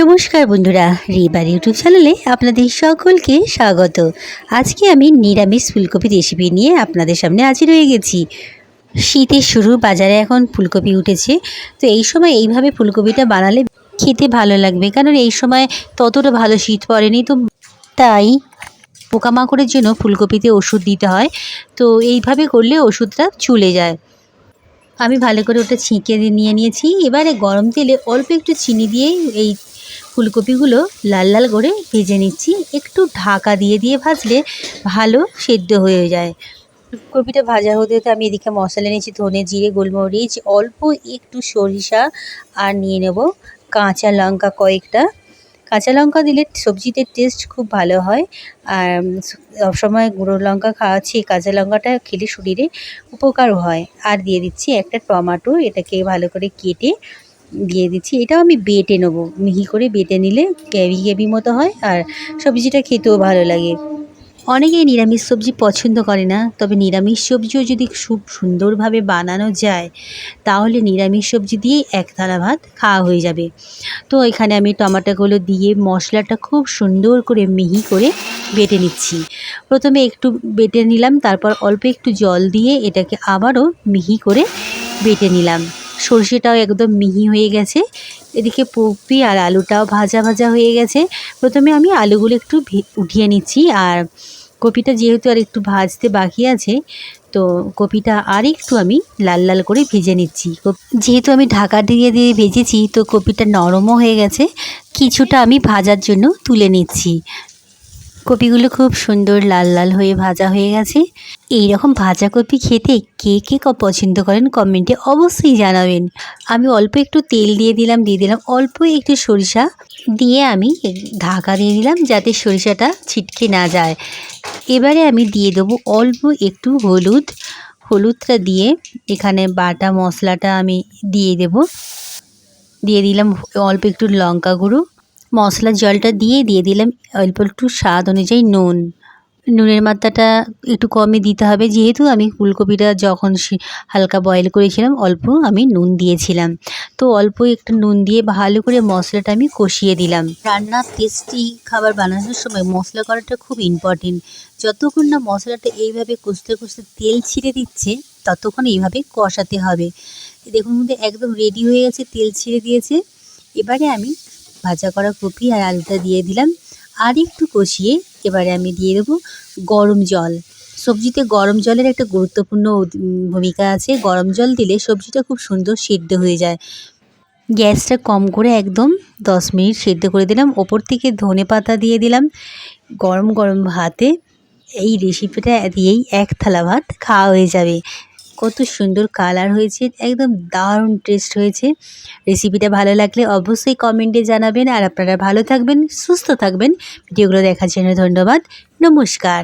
নমস্কার বন্ধুরা, রিবার ইউটিউব চ্যানেলে আপনাদের সকলকে স্বাগত। আজকে আমি নিরামিষ ফুলকপি রেসিপি নিয়ে আপনাদের সামনে হাজির হয়ে গেছি। শীতের শুরু, বাজারে এখন ফুলকপি উঠেছে, তো এই সময় এইভাবে ফুলকপিটা বানালে খেতে ভালো লাগবে, কারণ এই সময় ততটা ভালো শীত পড়েনি, তো তাই পোকামাকড়ের জন্য ফুলকপিতে ওষুধ দিতে হয়। তো এইভাবে করলে ওষুধটা চলে যায়। আমি ভালো করে ওটা ছেঁকে নিয়ে নিয়েছি। এবারে গরম তেলে অল্প একটু চিনি দিয়ে এই ফুলকপিগুলো লাল লাল করে ভেজে নিচ্ছি। একটু ঢাকা দিয়ে দিয়ে ভাজলে ভালো সেদ্ধ হয়ে যায়। ফুলকপিটা ভাজা হতে হতে আমি এদিকে মশলা নিয়েছি ধনে জিরে, গোলমরিচ, অল্প একটু সরিষা আর নিয়ে নেব। কাঁচা লঙ্কা কয়েকটা। কাঁচা লঙ্কা দিলে সবজিতে টেস্ট খুব ভালো হয়। আর সবসময় গুঁড়ো লঙ্কা খাওয়াচ্ছি কাঁচা লঙ্কাটা খেলে শরীরে উপকারও হয়। আর দিয়ে দিচ্ছি একটা টমাটো, এটাকে ভালো করে কেটে দিয়ে দিচ্ছি। এটাও আমি বেটে নেব। মিহি করে বেটে নিলে গ্যাভি গ্যাভি মতো হয় আর সবজিটা খেতেও ভালো লাগে। অনেকেই নিরামিষ সবজি পছন্দ করে না, তবে নিরামিষ সবজিও যদি খুব সুন্দরভাবে বানানো যায়, তাহলে নিরামিষ সবজি দিয়েই এক থালা ভাত খাওয়া হয়ে যাবে। তো এখানে আমি টমাটোগুলো দিয়ে মশলাটা খুব সুন্দর করে মিহি করে বেটে নিচ্ছি। প্রথমে একটু বেটে নিলাম, তারপর অল্প একটু জল দিয়ে এটাকে আবারও মিহি করে বেটে নিলাম। সর্ষেটাও একদম মিহি হয়ে গেছে। এদিকে কপি আর আলুটাও ভাজা ভাজা হয়ে গেছে। প্রথমে আমি আলুগুলো একটু উঠিয়ে নিচ্ছি আর কপিটা যেহেতু আর একটু ভাজতে বাকি আছে, তো কপিটা আর একটু আমি লাল লাল করে ভেজে নিচ্ছি। যেহেতু আমি ঢাকা দিয়ে দিয়ে ভেজেছি, তো কপিটা নরমও হয়ে গেছে। কিছুটা আমি ভাজার জন্য তুলে নিচ্ছি। কপিগুলো খুব সুন্দর লাল লাল হয়ে ভাজা হয়ে গেছে। এই রকম ভাজা কপি খেতে কে কে পছন্দ করেন কমেন্টে অবশ্যই জানাবেন। আমি অল্প একটু তেল দিয়ে দিলাম দিয়ে দিলাম অল্প একটু সরিষা। দিয়ে আমি ঢাকা দিয়ে দিলাম যাতে সরিষাটা ছিটকে না যায়। এবারে আমি দিয়ে দেবো অল্প একটু হলুদ। হলুদটা দিয়ে এখানে বাটা মশলাটা আমি দিয়ে দেব। দিয়ে দিলাম অল্প একটু লঙ্কা গুঁড়ো। মশলার জলটা দিয়ে দিয়ে দিলাম অল্প একটু স্বাদ অনুযায়ী নুন। নুনের মাত্রাটা একটু কমই দিতে হবে, যেহেতু আমি ফুলকপিটা যখন হালকা বয়েল করেছিলাম, অল্প আমি নুন দিয়েছিলাম। তো অল্প একটু নুন দিয়ে ভালো করে মশলাটা আমি কষিয়ে দিলাম। রান্নার টেস্টি খাবার বানানোর সময় মশলা করাটা খুব ইম্পর্টেন্ট যতক্ষণ না মশলাটা এইভাবে কষতে কষতে তেল ছিঁড়ে দিচ্ছে, ততক্ষণ এইভাবে কষাতে হবে। দেখুন, মধ্যে একদম রেডি হয়ে গেছে, তেল ছিঁড়ে দিয়েছে। এবারে আমি ভাজা করা কপি আর আলুটা দিয়ে দিলাম। আর একটু কষিয়ে এবারে আমি দিয়ে দেবো গরম জল। সবজিতে গরম জলের একটা গুরুত্বপূর্ণ ভূমিকা আছে। গরম জল দিলে সবজিটা খুব সুন্দর সিদ্ধ হয়ে যায়। গ্যাসটা কম করে একদম দশ মিনিট সেদ্ধ করে দিলাম। ওপর থেকে ধনে পাতা দিয়ে দিলাম গরম গরম ভাতে। এই রেসিপিটা দিয়েই এক থালা ভাত খাওয়া হয়ে যাবে। কত সুন্দর কালার হয়েছে, একদম দারুণ টেস্ট হয়েছে। রেসিপিটা ভালো লাগলে অবশ্যই কমেন্টে জানাবেন। আর আপনারা ভালো থাকবেন, সুস্থ থাকবেন। ভিডিওগুলো দেখার জন্য ধন্যবাদ। নমস্কার।